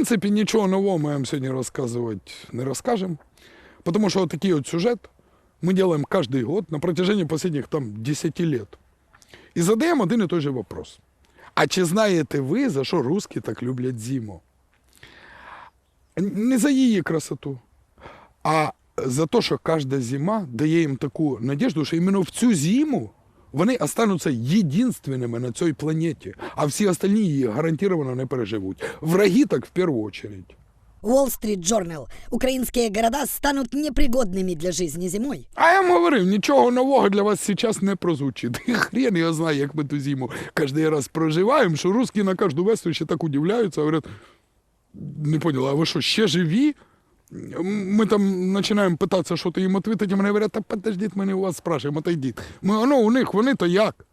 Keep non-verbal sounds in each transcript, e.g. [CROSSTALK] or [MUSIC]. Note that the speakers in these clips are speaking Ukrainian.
принципі, нічого нового ми вам сьогодні розказувати не розкажемо. Тому що такий от сюжет ми робимо кожен год на протяжении останніх там 10 лет. І задаємо один і той же вопрос. А чи знаєте ви, за що русські так люблять зиму? Не за її красоту, а за те, що кожна зима дає їм таку надіжду, що іменно в цю зиму вони остануться єдинственними на цій планеті, а всі остальні її гарантовано не переживуть. Враги так в першу очередь. Wall Street Journal. Украинские города станут непригодными для жизни зимой. А я вам говорив, нічого нового для вас зараз не прозвучить. Хрен його знає, як ми ту зиму кожен раз проживаємо, що русські на кожну весну ще так удивляються, говорять, не поняла, а ви що, ще живі? Ми там починаємо питатися, що им ответить, и вони говорять, да подождіть, мы не у вас спрашиваем, отойдите. Ми, ну, у них, вони то як?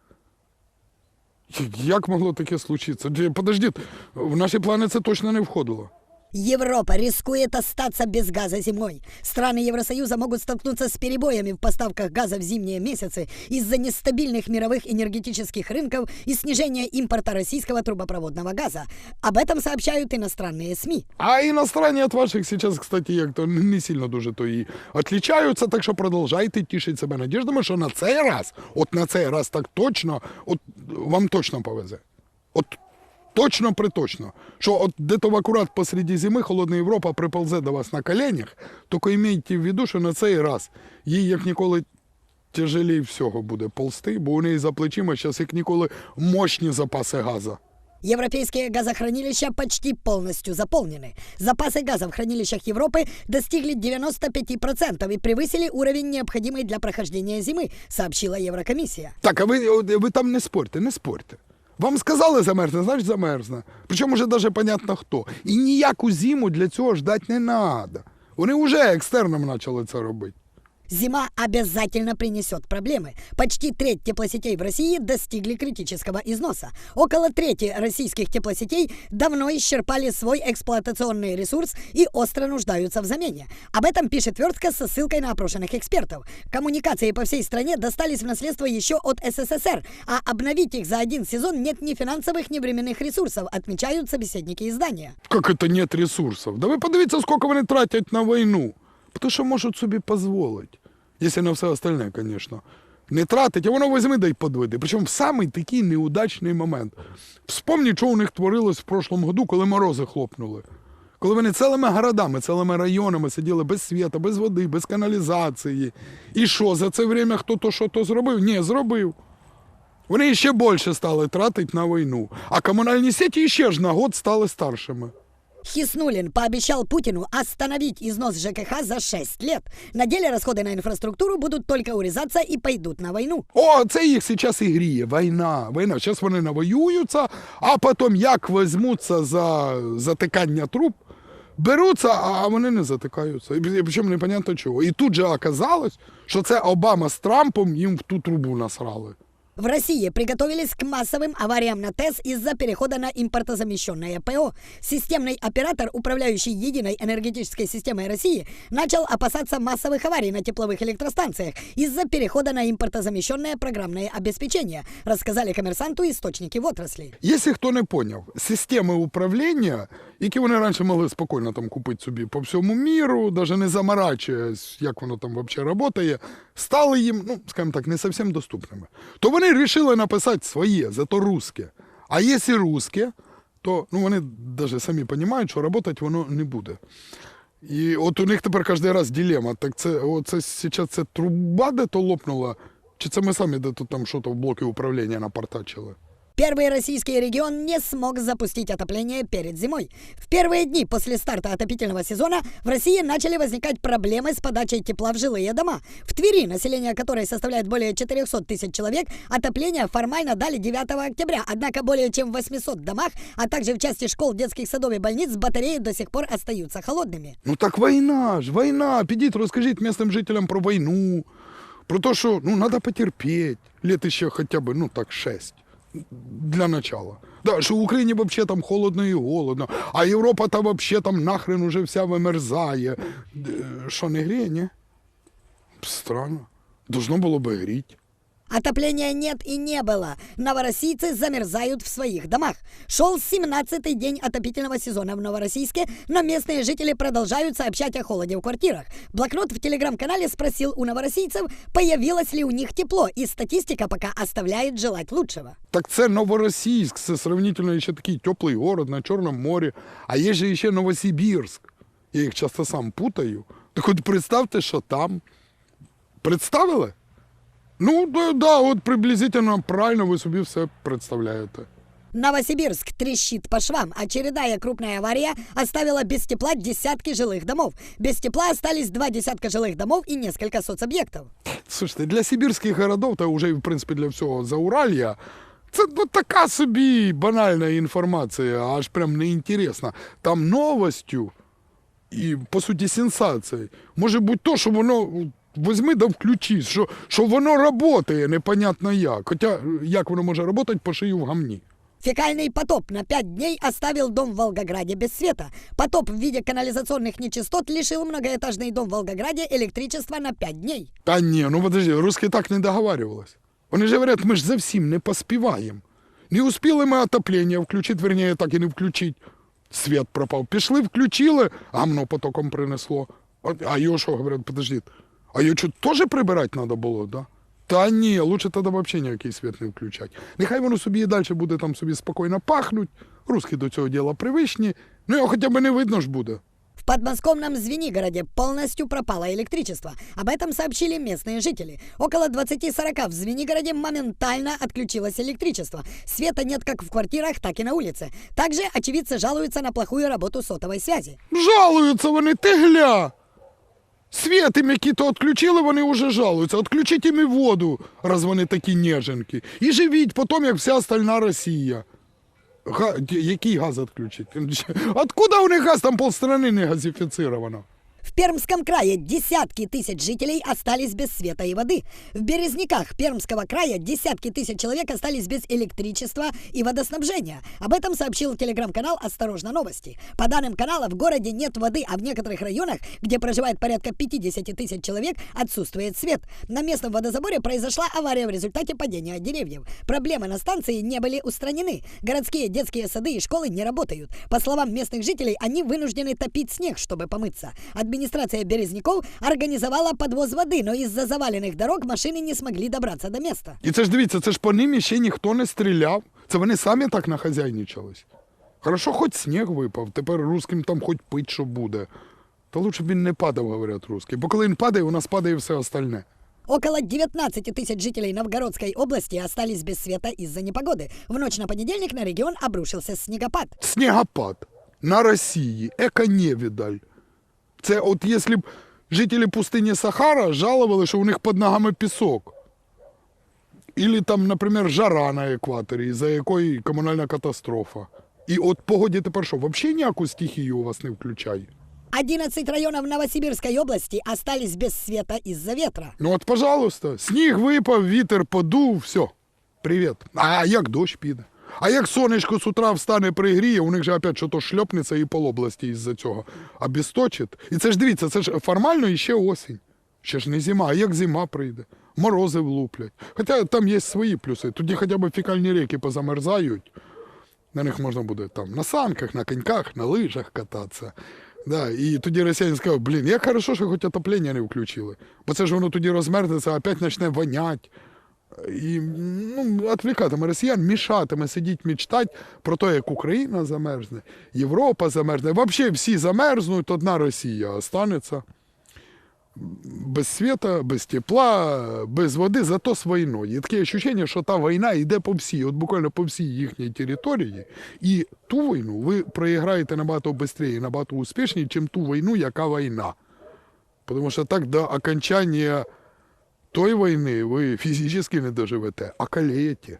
Як могло таке случитися? Ді- Подождіть, в наші плани це точно не входило. Европа рискует остаться без газа зимой. Страны Евросоюза могут столкнуться с перебоями в поставках газа в зимние месяцы из-за нестабильных мировых энергетических рынков и снижения импорта российского трубопроводного газа. Об этом сообщают иностранные СМИ. А иностранные от ваших сейчас, кстати, як то не сильно дуже то і отличаються, так що продовжайте тішити себе надіждами, що на цей раз, от на цей раз так точно, от вам точно повезе. От точно приточно, що от де-то акурат посреди зими холодна Європа приползе до вас на коленях, тільки имейте в виду, що на цей раз їй як ніколи тяжелее всього буде ползти, бо у неї за плечима зараз як ніколи мощні запаси газу. Европейские газохранилища почти полностью заполнены. Запасы газа в хранилищах Европы достигли 95% и превысили уровень, необходимый для прохождения зимы, сообщила Еврокомиссия. Так, а ви, от ви там не спорте, не спорте. Вам сказали замерзне, значить замерзне. Причому вже навіть понятно хто. І ніяку зиму для цього ждати не треба. Вони вже екстерном почали це робити. Зима обязательно принесет проблемы. Почти треть теплосетей в России достигли критического износа. Около трети российских теплосетей давно исчерпали свой эксплуатационный ресурс и остро нуждаются в замене. Об этом пишет Вертка со ссылкой на опрошенных экспертов. Коммуникации по всей стране достались в наследство еще от СССР, а обновить их за один сезон нет ни финансовых, ни временных ресурсов, отмечают собеседники издания. Як це нет ресурсів? Да ви подивіться, скільки вони тратять на війну. Тому що можуть собі дозволити. Якщо на все остальне, звісно. Не тратить, а воно візьми й подведи. Причому в самий такий неудачний момент. Вспомніть, що у них творилось в прошлому году, коли морози хлопнули. Коли вони цілими городами, цілими районами сиділи без світа, без води, без каналізації. І що, за це время хто то що то зробив? Ні, зробив. Вони ще більше стали тратити на війну. А комунальні сеті ще ж на год стали старшими. Хиснулин пообещал Путину остановить износ ЖКХ за 6 лет. На деле расходы на инфраструктуру будут только урезаться и пойдут на войну. О, це їх зараз і гріє. Війна. Війна. Зараз вони навоюються, а потім як візьмуться за затикання труб, беруться, а вони не затикаються. І причому непонятно чого. І тут же оказалось, що це Обама з Трампом їм в ту трубу насрали. В России приготовились к массовым авариям на ТЭС из-за перехода на импортозамещенное ПО. Системный оператор, управляющий единой энергетической системой России, начал опасаться массовых аварий на тепловых электростанциях из-за перехода на импортозамещенное программное обеспечение, рассказали коммерсанту источники в отрасли. Якщо хто не поняв, системи управління, які вони раніше могли спокійно там купити собі по всьому міру, навіть не заморачуючись, як воно там взагалі працює, стали їм, ну, скажімо так, не зовсім доступними. То вони вирішили написати своє, зато русське. А якщо русське, то ну, вони навіть самі розуміють, що працювати воно не буде. І от у них тепер кожен раз дилема. Так це, зараз це труба де-то лопнула, чи це ми самі де-то там щось в блоки управління напортачили? Первый российский регион не смог запустить отопление перед зимой. В первые дни после старта отопительного сезона в России начали возникать проблемы с подачей тепла в жилые дома. В Твери, население которой составляет более 400 тысяч человек, отопление формально дали 9 октября. Однако более чем в 800 домах, а также в части школ, детских садов и больниц батареи до сих пор остаются холодными. Ну так війна ж, війна. Підіть, розкажіть місцевим жителям про війну, про те, що ну, треба потерпіти. Літ ще хоча б, ну так, шесть. Для начала. Да, що в Україні взагалі там холодно і голодно, а Європа там взагалі там нахрен уже вся вимерзає. Е, Що, не гріє, ні? Странно. Должно було би гріти. Отопления нет и не было. Новороссийцы замерзают в своих домах. Шел 17-й день отопительного сезона в Новороссийске, но местные жители продолжают сообщать о холоде в квартирах. Блокнот в телеграм-канале спросил у новороссийцев, появилось ли у них тепло, и статистика пока оставляет желать лучшего. Так це Новоросійськ, це сравнительно ще такий теплий город на Чорному морі. А є же ще Новосибірськ. Я їх часто сам путаю. Так от представте, що там. Представили? Ну, да, да, от приблизительно правильно ви собі все представляєте. Новосибирск трещит по швам. Очередная крупная авария оставила без тепла десятки жилых домов. Без тепла остались два десятка жилых домов и несколько соцобъектов. Слушайте, для сибірських городов, та вже, в принципі, для всього Зауралья, це ну, така собі банальна інформація, аж прям неінтересна. Там новостю і, по суті, сенсацією може бути то, що воно возьми да включи, що, що воно працює, непонятно як. Хоча як воно може працювати по шию в гамні. Фекальный потоп на пять дней оставил дом в Волгограде без света. Потоп в виде канализационных нечистот лишил многоэтажный дом в Волгограде электричества на пять дней. Та ні, ну подожди, русські так не договаривались. Вони ж говорять, ми ж за всім не поспіваємо. Не успіли ми отоплення включити, верніше, так і не включити. Світ пропав. Пішли, включили, гамно потоком принесло. А, а його що, говорять, подождіть, а його що, теж прибирати треба було, да? Та ні, лучше тоді взагалі ніякий світ не включати. Нехай воно собі і далі буде там собі спокійно пахнуть. Русські до цього діла привичні, ну його хоча б не видно ж буде. В подмосковном Звенигороде полностью пропало электричество. Об этом сообщили местные жители. Около 20-40 в Звенигороде моментально отключилось электричество. Света нет как в квартирах, так и на улице. Также очевидцы жалуются на плохую работу сотовой связи. Жалуються вони, ти гля. Світ їм, які то відключили, вони вже жалуються. Отключіть їм і воду, раз вони такі неженки. І живіть потім, як вся остальна Росія. Га... Який газ відключить? [LAUGHS] Откуда у них газ? Там полстрани не газифіцировано. В Пермском крае десятки тысяч жителей остались без света и воды. В Березняках Пермского края десятки тысяч человек остались без электричества и водоснабжения. Об этом сообщил телеграм-канал «Осторожно новости». По данным канала, в городе нет воды, а в некоторых районах, где проживает порядка 50 тысяч человек, отсутствует свет. На местном водозаборе произошла авария в результате падения деревьев. Проблемы на станции не были устранены. Городские детские сады и школы не работают. По словам местных жителей, они вынуждены топить снег, чтобы помыться Администрация Березняков организовала подвоз воды, но из-за заваленных дорог машины не смогли добраться до места. І це ж дивіться, це ж по ним ще ніхто не стріляв. Це вони самі так нахазяйничались. Хорошо, хоч сніг випав, тепер русським там хоч пить, що буде. Та лучше б він не падав, говорять русські. Бо коли він падає, у нас падає все остальне. Около 19 тысяч жителей Новгородской области остались без света из-за непогоды. В ночь на понедельник на регион обрушился снегопад. Снегопад на Росії, еко-невідаль. Це от якщо б жителі пустині Сахара жалували, що у них під ногами пісок. Или там, наприклад, жара на екваторі, за якої комунальна катастрофа. І от погоді тепер що, взагалі ніяку стихію у вас не включає? 11 районов Новосибирской области остались без света из-за ветра. Ну от, пожалуйста, сніг випав, вітер подув, все. Привіт. А як дощ піде? А як сонечко з утра встане пригріє, у них же опять що то шльопнеться і по області із-за цього. Обісточить. І це ж дивіться, це ж формально іще осінь. Ще ж не зима, а як зима прийде? Морози влуплять. Хоча там є свої плюси. Тоді хоча б фікальні ріки позамерзають. На них можна буде там на санках, на коньках, на лижах кататися. Да, і тоді росіяни скажуть, блін, як хорошо, що хоч отоплення не включили. Бо це ж воно тоді розмерзнеться, а опять почне вонять. І ну, відвлікатиме росіян, мішатиме сидіть мечтати про те, як Україна замерзне, Європа замерзне. Взагалі всі замерзнуть, одна Росія останеться без світа, без тепла, без води, зато з війною. І таке відчуття, що та війна йде по всій, от буквально по всій їхній території. І ту війну ви проіграєте набагато швидше, набагато успішніше, ніж ту війну, яка війна. Тому що так до окончання той війни ви физически не доживете, а калієте.